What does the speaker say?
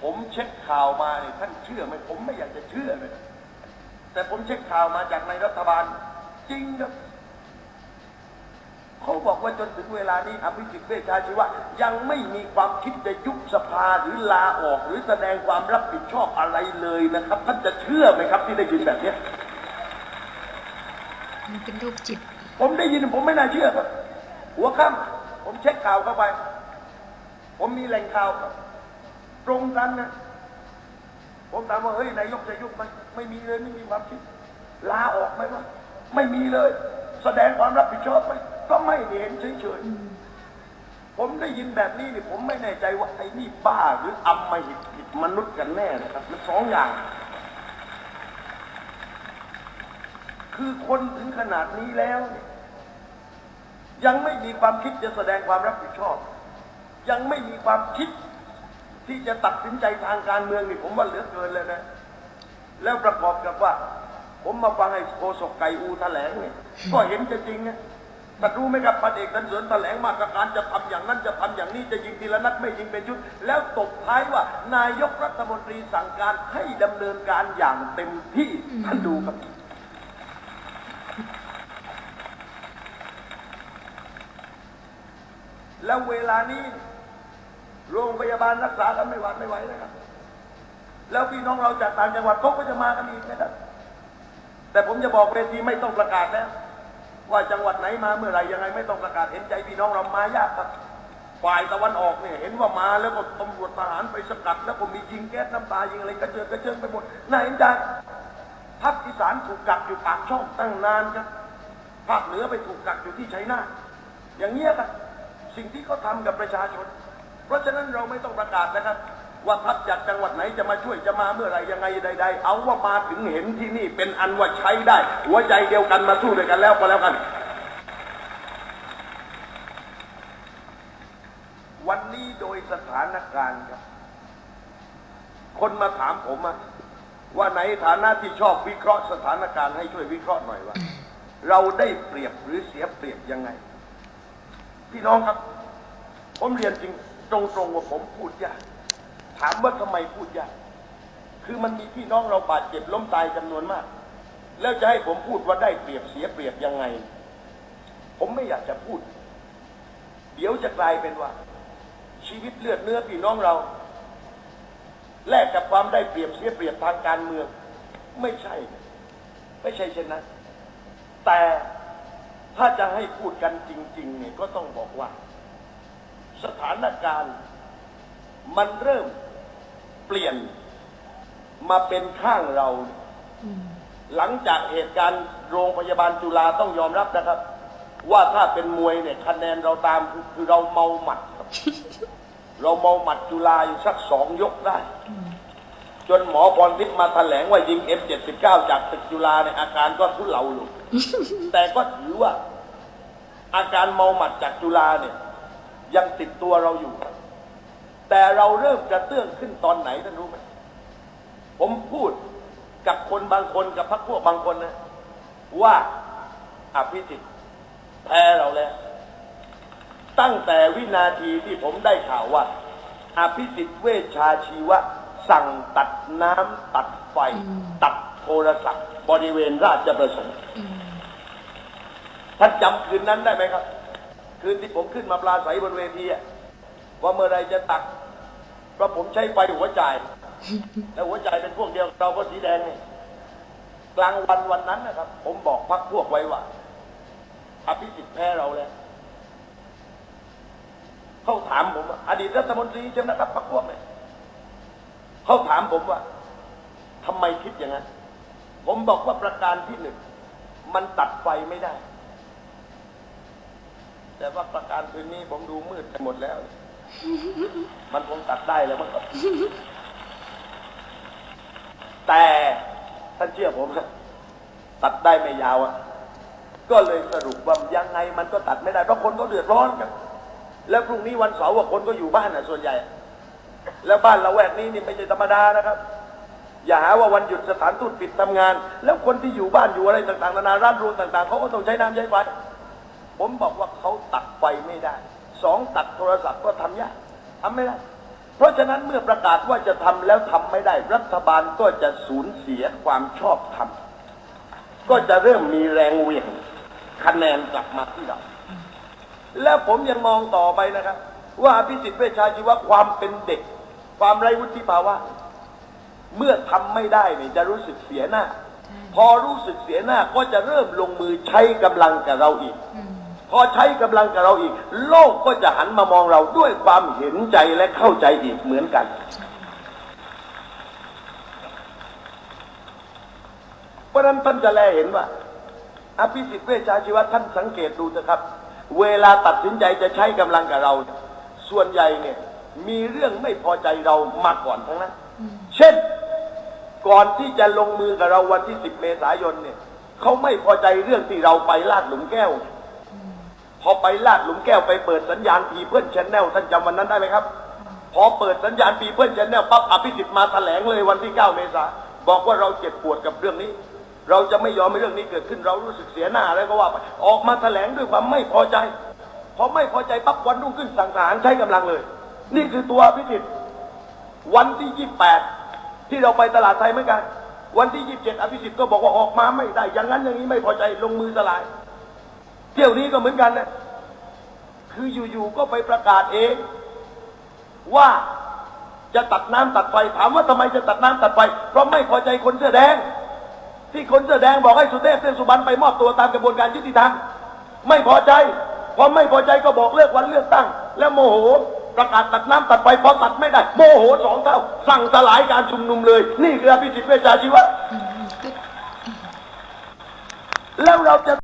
ผมเช็คข่าวมาเนี่ยท่านเชื่อไหมผมไม่อยากจะเชื่อเลยแต่ผมเช็คข่าวมาจากในรัฐบาลจริงครับเขาบอกว่าจนถึงเวลานี้อภิสิทธิ์เวชชาชีวะยังไม่มีความคิดจะยุบสภาหรือลาออก หรือแสดงความรับผิดชอบอะไรเลยนะครับ ท่านจะเชื่อไหมครับที่ได้ยินแบบเนี้ยมันเป็นรูปจิต ผมได้ยินผมไม่น่าเชื่อครับ หัวค่ำผมเช็คข่าวเข้าไป ผมมีแหล่งข่าวครับตรงกันนะผมถามว่าเฮ้ยนายกจะยุบไหมไม่มีเลยไม่มีความคิดลาออกไหมวะไม่มีเลย แสดงความรับผิดชอบไหมก็ไม่เห็นเฉยๆผมได้ยินแบบนี้นี่ผมไม่แน่ใจว่าไอ้นี่บ้าหรืออำมหิตผิดมนุษย์กันแน่นะครับมันสองอย่าง คือคนถึงขนาดนี้แล้วเนี่ยยังไม่มีความคิดจะแสดงความรับผิดชอบ ยังไม่มีความคิดที่จะตัดสินใจทางการเมืองนี่ผมว่าเหลือเกินเลยนะ แล้วประกอบกับว่า ผมมาฟังไอ้โฆษกไก่อูแถลงเนี่ยก็เห็นจะจริงนะแต่รู้ไหมครับพันเอกกันเสริญแถลงมาตรการจะทำอย่างนั้นจะทำอย่างนี้จะยิงทีละนัดไม่ยิงเป็นชุด แล้วตบท้ายว่า นายกรัฐมนตรีสั่งการให้ดำเนินการอย่างเต็มที่ท่านดูครับแล้วเวลานี้ โรงพยาบาลรักษากันไม่หวาดไม่ไหวนะครับ แล้วพี่น้องเราจากต่างจังหวัดเขาก็จะมากันอีกนะครับ แต่ผมจะบอกเวทีไม่ต้องประกาศแล้วว่าจังหวัดไหนมาเมื่อไหร่ยังไงไม่ต้องประกาศเห็นใจพี่น้องเรามายากครับฝ่ายตะวันออกเนี่ยเห็นว่ามาแล้วก็ตำรวจทหารไปสกัด แล้วก็มียิงแก๊สน้ำตายิงอะไรกระเจิดกระเจิงไปหมดน่าเห็นใจภาคอีสานถูกกักอยู่ปากช่องตั้งนานครับภาคเหนือไปถูกกักอยู่ที่ชัยนาทอย่างเงี้ยครับสิ่งที่เขาทำกับประชาชน เพราะฉะนั้นเราไม่ต้องประกาศนะครับ ว่าพักจากจังหวัดไหนจะมาช่วยจะมาเมื่อไหรยังไงใด ๆ เอาว่ามาถึงเห็นที่นี่เป็นอันว่าใช้ได้ หัวใจเดียวกันมาสู้ด้วยกันแล้วก็แล้วกัน วันนี้โดยสถานการณ์ครับ คนมาถามผมว่าในฐานะที่ชอบวิเคราะห์สถานการณ์ให้ช่วยวิเคราะห์หน่อยว่าเราได้เปรียบหรือเสียเปรียบยังไง พี่น้องครับ ผมเรียนจริง ตรงๆว่าผมพูดยากถามว่าทำไมพูดยากคือมันมีพี่น้องเราบาดเจ็บล้มตายจำนวนมาก แล้วจะให้ผมพูดว่าได้เปรียบเสียเปรียบยังไง ผมไม่อยากจะพูด เดี๋ยวจะกลายเป็นว่า ชีวิตเลือดเนื้อพี่น้องเรา แลกกับความได้เปรียบเสียเปรียบทางการเมือง ไม่ใช่ ไม่ใช่เช่นนั้น แต่ถ้าจะให้พูดกันจริง ๆ เนี่ยก็ต้องบอกว่า สถานการณ์ มันเริ่มเปลี่ยนมาเป็นข้างเราอืมหลังจากเหตุการณ์โรงพยาบาลจุฬาต้องยอมรับนะครับ ว่าถ้าเป็นมวยเนี่ยคะแนนเราตามคือคือเราเมาหมัดครับ เราเมาหมัดจุฬาอยู่สักสองยกได้อืมจนหมอพรทิพย์มาแถลงว่ายิง F79 จากตึกจุฬาเนี่ยอาการก็ทุเลาลงแต่ก็ถือว่าอาการเมาหมัดจากจุฬาเนี่ย ยังติดตัวเราอยู่ แต่เราเริ่มกระเตื้องขึ้นตอนไหนท่านรู้ไหมผมพูดกับคนบางคนกับพรรคพวกบางคนนะ ว่าอภิสิทธิ์แพ้เราแล้ว ตั้งแต่วินาทีที่ผมได้ข่าวว่า อภิสิทธิ์เวชชาชีวะ สั่งตัดน้ำตัดไฟ ตัดโทรศัพท์ บริเวณราชประสงค์อืมท่านจำคืนนั้นได้ไหมครับ คืนที่ผมขึ้นมาปลาใสบนเวทีอะว่าเมื่อไรจะตักเพราะผมใช้ไฟหัวใจแล้วหัวใจเป็นพวกเดียวเราก็สีแดงนี่กลางวันวันนั้นนะครับ ผมบอกพักพวกไว้ว่าอภิสิทธิ์แพ้เราแล้วเขาถามผมอดีตรัฐมนตรีใช่ไหมครับพักพวกเนี่ยเขาถามผมว่าทำไมคิดอย่างนั้น ผมบอกว่าประการที่หนึ่งมันตัดไฟไม่ได้ แต่ว่าประการคืนนี้ผมดูมืดไปหมดแล้ว มันคงตัดได้แล้วมั้งครับแต่ท่านเชื่อผมนะตัดได้ไม่ยาวอะก็เลยสรุปว่ายังไงมันก็ตัดไม่ได้เพราะคนก็เดือดร้อนกัน แล้วพรุ่งนี้วันเสาร์ว่าคนก็อยู่บ้านนะส่วนใหญ่ แล้วบ้านละแวกนี้นี่ไม่ใช่ธรรมดานะครับ อย่าหาว่าวันหยุดสถานทูตปิดทำงาน แล้วคนที่อยู่บ้านอยู่อะไรต่างๆนานาร้านรวงต่าง ๆเขาก็ต้องใช้น้ำใช้ไฟ ผมบอกว่าเขาตัดไฟไม่ได้ สองตัดโทรศัพท์ก็ทำยากทำไม่ได้ เพราะฉะนั้นเมื่อประกาศว่าจะทำแล้วทำไม่ได้ รัฐบาลก็จะสูญเสียความชอบธรรมก็จะเริ่มมีแรงเหวี่ยงคะแนนกลับมาที่เรา แล้วผมยังมองต่อไปนะครับ ว่าอภิสิทธิ์เวชชาชีวะความเป็นเด็ก ความไร้วุฒิภาวะเมื่อทำไม่ได้เนี่ยจะรู้สึกเสียหน้า พอรู้สึกเสียหน้าก็จะเริ่มลงมือใช้กำลังกับเราอีก อืมพอใช้กำลังกับเราอีก โลกก็จะหันมามองเราด้วยความเห็นใจและเข้าใจอีกเหมือนกัน เพราะฉะนั้นท่านจะแลเห็นว่า อภิสิทธิ์เวชชาชีวะท่านสังเกตดูนะครับ เวลาตัดสินใจจะใช้กำลังกับเรา ส่วนใหญ่เนี่ย มีเรื่องไม่พอใจเรามาก่อนทั้งนั้นอืมเช่นก่อนที่จะลงมือกับเราวันที่ 10 เมษายนเนี่ยเขาไม่พอใจเรื่องที่เราไปลาดหลุมแก้วอืม พอไปลาดหลุมแก้วไปเปิดสัญญาณพีเพื่อนชแนลท่านจำวันนั้นได้ไหมครับ พอเปิดสัญญาณพีเพื่อนชแนลปั๊บอภิสิทธิ์มาแถลงเลยวันที่ 9 เมษาบอกว่าเราเจ็บปวดกับเรื่องนี้ เราจะไม่ยอมให้เรื่องนี้เกิดขึ้นเรารู้สึกเสียหน้าแล้วก็ว่าไปออกมาแถลงด้วยความไม่พอใจพอไม่พอใจปั๊บวันรุ่งขึ้นสั่งทหารใช้กำลังเลย นี่คือตัวอภิสิทธิ์วันที่ 28 ที่เราไปตลาดไทยเหมือนกันวันที่ 27 อภิสิทธิ์ก็บอกว่าออกมาไม่ได้ อย่างนั้นอย่างนี้ไม่พอใจลงมือสลาย เที่ยวนี้ก็เหมือนกันนะคืออยู่ๆก็ไปประกาศเอง ว่าจะตัดน้ำตัดไฟถามว่าทำไมจะตัดน้ำตัดไฟเพราะไม่พอใจคนเสื้อแดง ที่คนเสื้อแดงบอกให้สุเทพเทือกสุบรรณไปมอบตัวตามกระบวนการยุติธรรมไม่พอใจพอไม่พอใจก็บอกเลือกวันเลือกตั้ง แล้วโมโหประกาศตัดน้ำตัดไฟพอตัดไม่ได้ โมโหสองเท่า สั่งสลายการชุมนุมเลย นี่คืออภิสิทธิ์เวชชาชีวะแล้วเราจะ